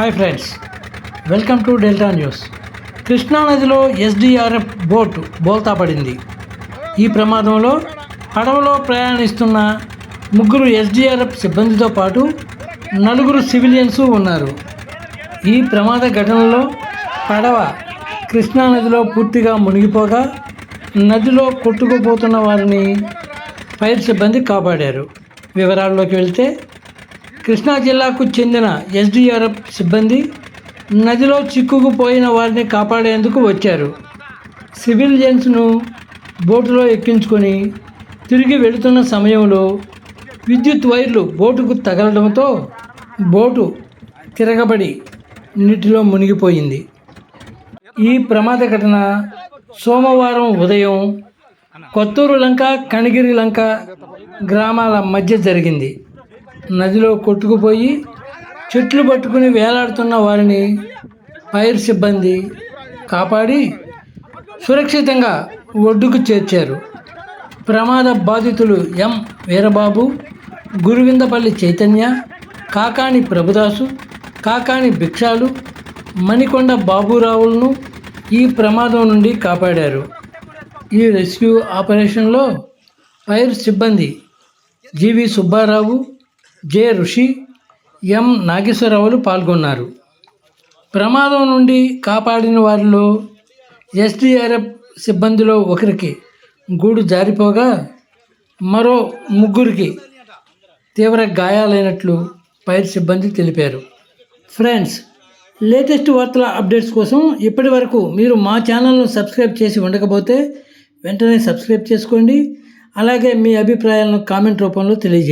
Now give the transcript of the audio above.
Hi friends welcome to delta news కృష్ణానదిలో SDRF boat బోల్తా పడింది. ఈ ప్రమాదంలో పడవలో ప్రయాణిస్తున్న ముగ్గురు ఎస్డిఆర్ఎఫ్ సిబ్బందితో పాటు నలుగురు సివిలియన్స్ ఉన్నారు. ఈ ప్రమాద ఘటనలో పడవ కృష్ణానదిలో పూర్తిగా మునిగిపోగా నదిలో కొట్టుకుపోతున్న వారిని ఫైర్ సిబ్బంది కాపాడారు. వివరాల్లోకి వెళ్తే కృష్ణా జిల్లాకు చెందిన ఎస్డిఆర్ఎఫ్ సిబ్బంది నదిలో చిక్కుకుపోయిన వారిని కాపాడేందుకు వచ్చారు. సివిలియన్స్ను బోటులో ఎక్కించుకొని తిరిగి వెళుతున్న సమయంలో విద్యుత్ వైర్లు బోటుకు తగలడంతో బోటు తిరగబడి నీటిలో మునిగిపోయింది. ఈ ప్రమాద ఘటన సోమవారం ఉదయం కొత్తూరు లంక కణగిరి లంక గ్రామాల మధ్య జరిగింది. నదిలో కొట్టుకుపోయి చెట్లు పట్టుకుని వేలాడుతున్న వారిని ఫైర్ సిబ్బంది కాపాడి సురక్షితంగా ఒడ్డుకు చేర్చారు. ప్రమాద బాధితులు ఎం. వీరబాబు గురువిందపల్లి చైతన్య కాకాణి ప్రభుదాసు కాకాణి భిక్షాలు మణికొండ బాబురావులను ఈ ప్రమాదం నుండి కాపాడారు. ఈ రెస్క్యూ ఆపరేషన్లో ఫైర్ సిబ్బంది జీవి సుబ్బారావు జె ఋషి ఎం నాగేశ్వరరావులు పాల్గొన్నారు. ప్రమాదం నుండి కాపాడిన వారిలో ఎస్డిఆర్ఎఫ్ సిబ్బందిలో ఒకరికి గూడు జారిపోగా మరో ముగ్గురికి తీవ్ర గాయాలైనట్లు ఫైర్ సిబ్బంది తెలిపారు. ఫ్రెండ్స్ లేటెస్ట్ వార్తల అప్డేట్స్ కోసం ఇప్పటి వరకు మీరు మా ఛానల్ను సబ్స్క్రైబ్ చేసి ఉండకపోతే వెంటనే సబ్స్క్రైబ్ చేసుకోండి. అలాగే మీ అభిప్రాయాలను కామెంట్ రూపంలో తెలియజేయండి.